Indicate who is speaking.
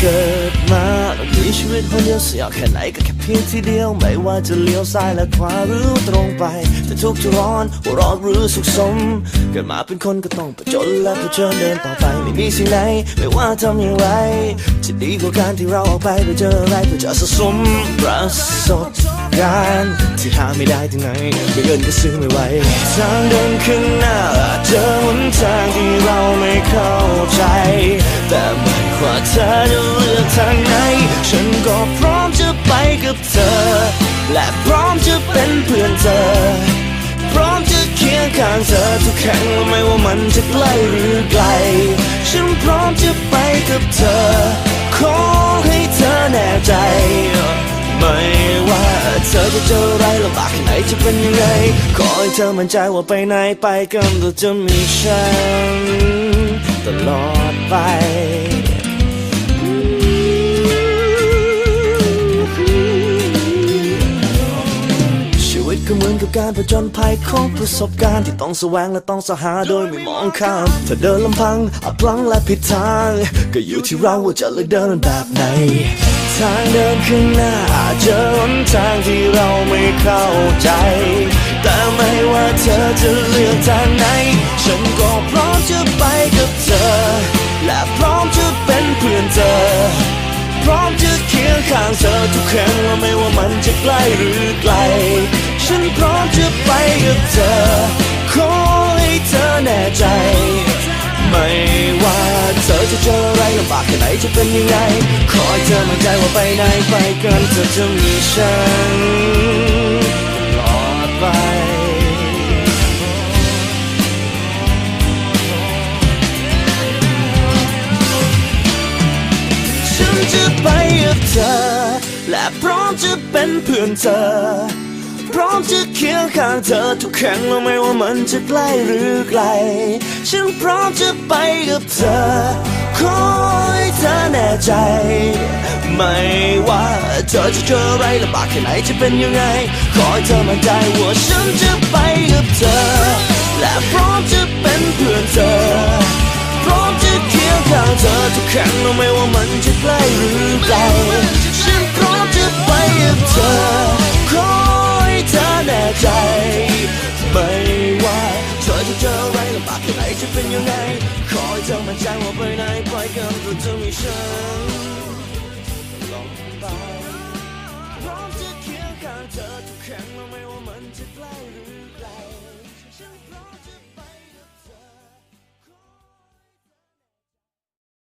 Speaker 1: เกิดมามีชีวิตคนเดียวเสียแค่ไหนก็แค่เพียงทีเดียว ไม่ว่าจะเลี้ยวซ้ายและขวาหรือตรงไปจะทุกข์จะร้อนหัวร้อนหรือสุขสม เกิดมาเป็นคนก็ต้องประจนและเผชิญเดินต่อไปไม่มีสิ่งไหนไม่ว่าทำอย่างไร จะดีกว่าการที่เราออกไปไปเจออะไรเพื่อจะสะสมประสบการณ์ที่หาไม่ได้ที่ไหนไม่เงินก็ซื้อไม่ไหวทางเดินข้างหน้าเจอหนทางที่เราไม่เข้าใจแต่ ว่าเธอจะเลือกทางไหน ฉันก็พร้อมจะไปกับเธอ และพร้อมจะเป็นเพื่อนเธอ พร้อมจะเคียงข้างเธอทุกครั้งไม่ว่ามันจะใกล้หรือไกล ฉันพร้อมจะไปกับเธอ ขอให้เธอแน่ใจ ไม่ว่าเธอจะเจออะไรลำบากแค่ไหนจะเป็นยังไง ขอให้เธอมั่นใจว่าไปไหนไปกันเราจะมีฉันตลอดไป ก็เหมือนกับการผจญภัยของประสบการณ์ที่ต้องแสวงและต้องสหาโดยไม่มองข้ามถ้าเดินลำพังอาจพลังและผิดทาง ก็อยู่ที่เราว่าจะเลือกเดินแบบไหน ทางเดินข้างหน้าอาจเจอหนทางที่เราไม่เข้าใจ แต่ไม่ว่าเธอจะเลือกทางไหน ฉันก็พร้อมจะไปกับเธอ และพร้อมจะเป็นเพื่อนเธอพร้อมจะเคียงข้างเธอทุกครั้งไม่ว่ามันจะใกล้หรือไกล ฉันพร้อมจะไปกับเธอ ขอให้เธอแน่ใจ ไม่ว่าเธอจะเจออะไรลำบากแค่ไหนจะเป็นยังไง ขอให้เธอมั่นใจว่าไปไหนไปกันเธอจะมีฉันตลอดไปฉันจะไปกับเธอ และพร้อมจะเป็นเพื่อนเธอ พร้อมจะเคียงข้างเธอทุกครั้งแล้วไม่ว่ามันจะใกล้หรือไกล ฉันพร้อมจะไปกับเธอ ขอให้เธอแน่ใจ ไม่ว่าเธอจะเจออะไรลำบากแค่ไหนจะเป็นยังไง ขอให้เธอมั่นใจว่าฉันจะไปกับเธอ และพร้อมจะเป็นเพื่อนเธอ พร้อมจะเคียงข้างเธอทุกครั้งไม่ว่ามันจะใกล้หรือไกล ฉันพร้อมจะไปกับเธอำบากแค่ไหนจะเป็นยังไง ขอให้เธอมั่นใจว่าไปไหนไปกันก็จะมีฉันลองไปพร้อมจะเคียงข้างเธอทุกครั้งไม่ว่ามันจะใกล้